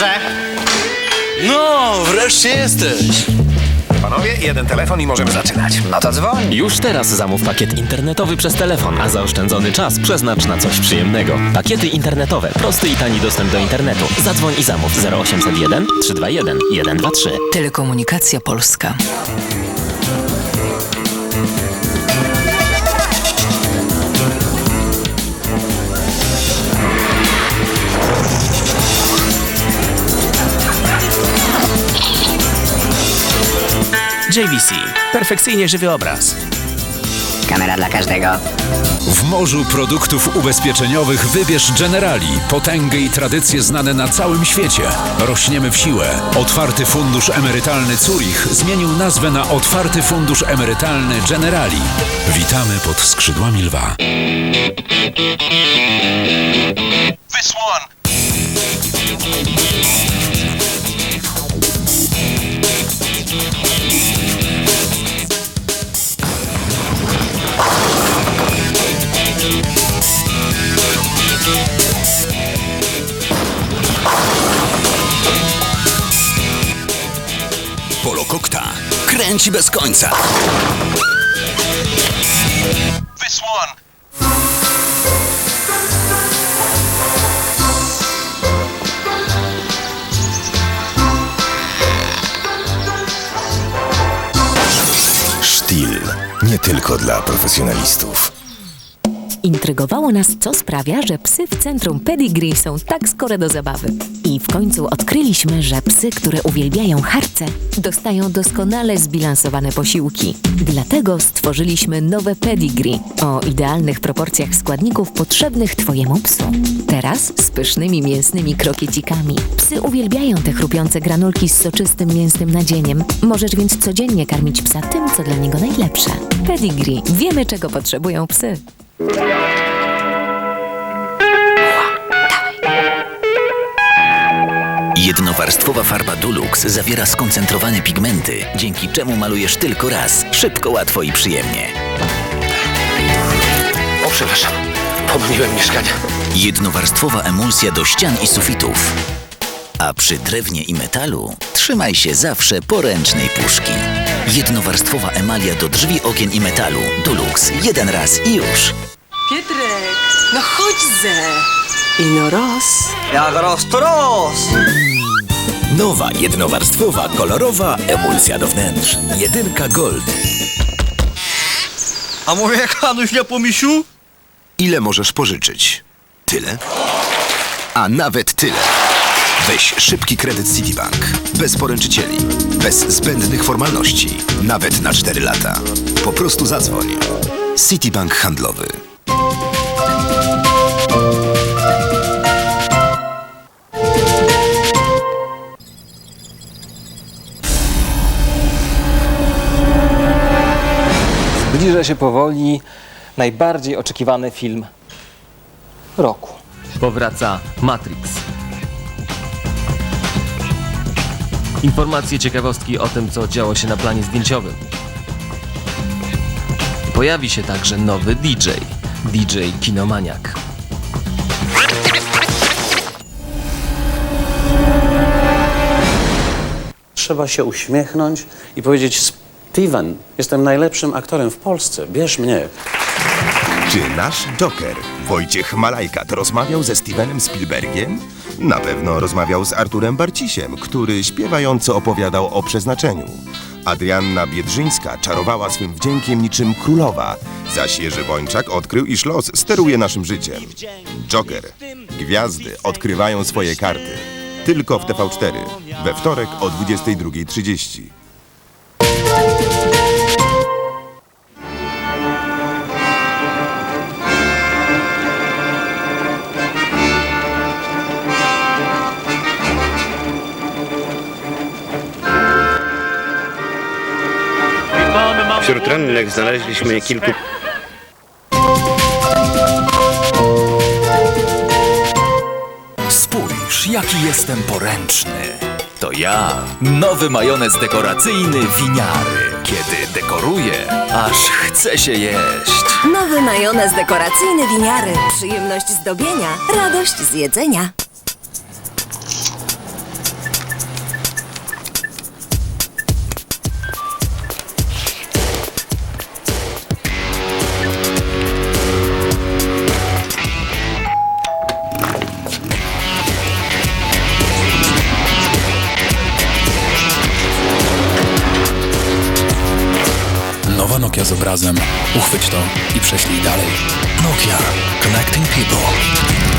Dobrze. No, wreszcie jesteś. Panowie, jeden telefon i możemy zaczynać. No to dzwoń. Już teraz zamów pakiet internetowy przez telefon, a zaoszczędzony czas przeznacz na coś przyjemnego. Pakiety internetowe, prosty i tani dostęp do internetu. Zadzwoń i zamów 0801 321 123. Telekomunikacja Polska. JVC. Perfekcyjnie żywy obraz. Kamera dla każdego. W morzu produktów ubezpieczeniowych wybierz Generali. Potęgę i tradycje znane na całym świecie. Rośniemy w siłę. Otwarty Fundusz Emerytalny Zurich zmienił nazwę na Otwarty Fundusz Emerytalny Generali. Witamy pod skrzydłami lwa. This one. Kręci bez końca. This one. Sztil. Nie tylko dla profesjonalistów. Intrygowało nas, co sprawia, że psy w centrum Pedigree są tak skore do zabawy. I w końcu odkryliśmy, że psy, które uwielbiają harce, dostają doskonale zbilansowane posiłki. Dlatego stworzyliśmy nowe Pedigree o idealnych proporcjach składników potrzebnych Twojemu psu. Teraz z pysznymi mięsnymi krokiecikami. Psy uwielbiają te chrupiące granulki z soczystym mięsnym nadzieniem. Możesz więc codziennie karmić psa tym, co dla niego najlepsze. Pedigree. Wiemy, czego potrzebują psy. Jednowarstwowa farba Dulux zawiera skoncentrowane pigmenty, dzięki czemu malujesz tylko raz, szybko, łatwo i przyjemnie. O, przepraszam. Pomyliłem mieszkania. Jednowarstwowa emulsja do ścian i sufitów. A przy drewnie i metalu trzymaj się zawsze poręcznej puszki. Jednowarstwowa emalia do drzwi, okien i metalu. Dulux. Jeden raz i już. Pietrek, no chodź ze. I no roz. Jak roz, to roz. Nowa jednowarstwowa, kolorowa emulsja do wnętrz. Jedynka Gold. A mówię jak Hanuś nie pomisiu? Ile możesz pożyczyć? Tyle? A nawet tyle. Weź szybki kredyt Citibank. Bez poręczycieli. Bez zbędnych formalności. Nawet na 4 lata. Po prostu zadzwoń. Citibank handlowy. Zbliża się powoli najbardziej oczekiwany film roku. Powraca Matrix. Informacje, ciekawostki o tym, co działo się na planie zdjęciowym. Pojawi się także nowy DJ. DJ Kinomaniak. Trzeba się uśmiechnąć i powiedzieć: Steven, jestem najlepszym aktorem w Polsce, bierz mnie. Czy nasz Joker, Wojciech Malajkat, rozmawiał ze Stevenem Spielbergiem? Na pewno rozmawiał z Arturem Barcisiem, który śpiewająco opowiadał o przeznaczeniu. Adrianna Biedrzyńska czarowała swym wdziękiem niczym królowa, zaś Jerzy Bończak odkrył, iż los steruje naszym życiem. Joker. Gwiazdy odkrywają swoje karty. Tylko w TV4. We wtorek o 22.30. Wśród rannych znaleźliśmy kilku Spójrz, jaki jestem poręczny. To ja, nowy majonez dekoracyjny winiary. Kiedy dekoruję, aż chce się jeść. Nowy majonez dekoracyjny winiary. Przyjemność zdobienia, radość z jedzenia. Nokia z obrazem. Uchwyć to i prześlij dalej. Nokia. Connecting people.